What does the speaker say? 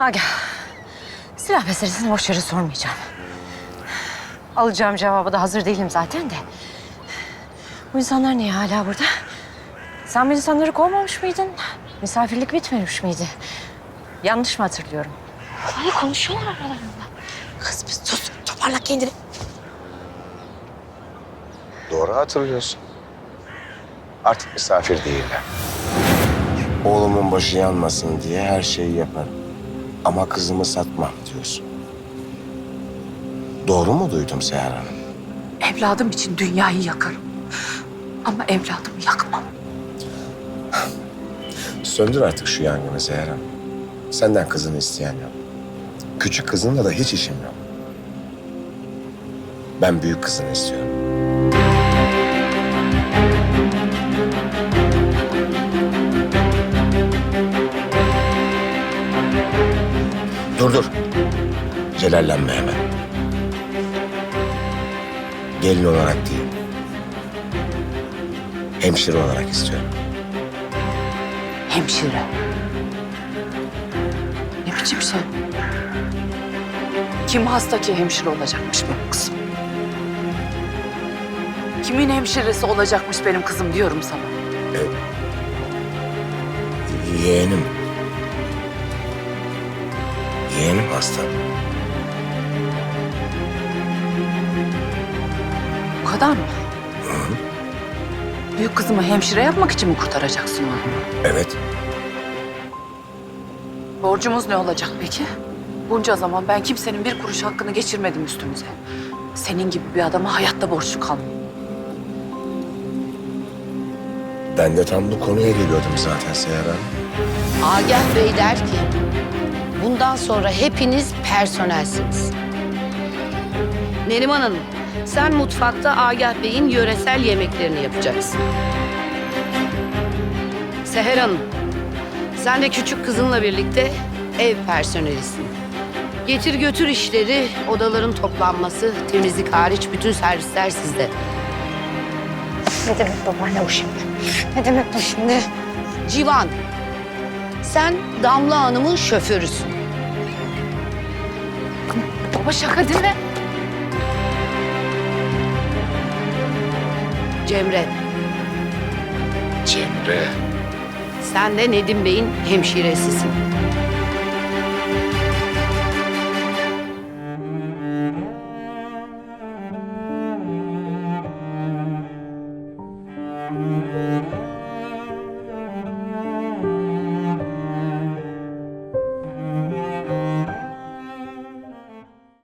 Agah. Silah meselesini boş yere sormayacağım. Alacağım cevabı da hazır değilim zaten de. Bu insanlar niye hala burada? Sen bu insanları kovmamış mıydın? Misafirlik bitmemiş miydi? Yanlış mı hatırlıyorum? Hani konuşuyorlar aralarında. Kız bir sus. Toparla kendini. Doğru hatırlıyorsun. Artık misafir değiller. Oğlumun başı yanmasın diye her şeyi yaparım. Ama kızımı satmam diyorsun. Doğru mu duydum Seher Hanım? Evladım için dünyayı yakarım. Ama evladımı yakmam. Söndür artık şu yangını Seher Hanım. Senden kızını isteyen yok. Küçük kızınla da hiç işim yok. Ben büyük kızını istiyorum. Dur dur. Celallenme hemen. Gelin olarak değil. Hemşire olarak istiyorum. Hemşire. Ne biçim şey? Kim hasta ki hemşire olacakmış benim kızım? Kimin hemşiresi olacakmış benim kızım diyorum sana. Yeğenim. Yeğenim hasta. Bu kadar mı? Büyük kızımı hemşire yapmak için mi kurtaracaksın onu? Evet. Borcumuz ne olacak peki? Bunca zaman ben kimsenin bir kuruş hakkını geçirmedim üstümüze. Senin gibi bir adama hayatta borçlu kalmam. Ben de tam bu konuya geliyordum zaten Seher Hanım. Agah Bey der ki, bundan sonra hepiniz personelsiniz. Neriman Hanım, sen mutfakta Agah Bey'in yöresel yemeklerini yapacaksın. Seher Hanım, sen de küçük kızınla birlikte ev personelisin. Getir götür işleri, odaların toplanması, temizlik hariç bütün servisler sizde. Ne demek babaanne bu şimdi? Ne demek bu şimdi? Civan, sen Damla Hanım'ın şoförüsün. Baba şaka değil mi? Cemre, Cemre. sen de Nedim Bey'in hemşiresisin.